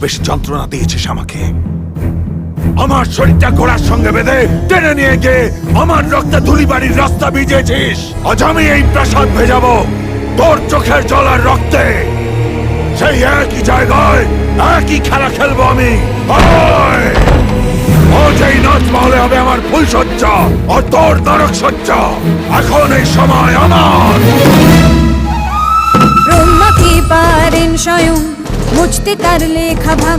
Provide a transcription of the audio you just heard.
বেশি যন্ত্রণা দিয়েছিস আমাকে। আমার শরীরটা ঘোড়ার সঙ্গে বেঁধে টেনে নিয়ে গিয়ে আমার রক্তে ধুলিবাড়ির রাস্তা ভিজেছিস আজ আমি এই প্রাসাদ ভেজাবো তোর চোখের জল আর রক্তে। সেই একই জায়গায় একই খেলা খেলব আমি! যেই নাচ হবে আমার ফুল সজ্জা ও তোর নরক সজ্জা। এখন এই সময় আমার। পারেন স্বয়ং? মুছতে তার লেখা ভাগ্য।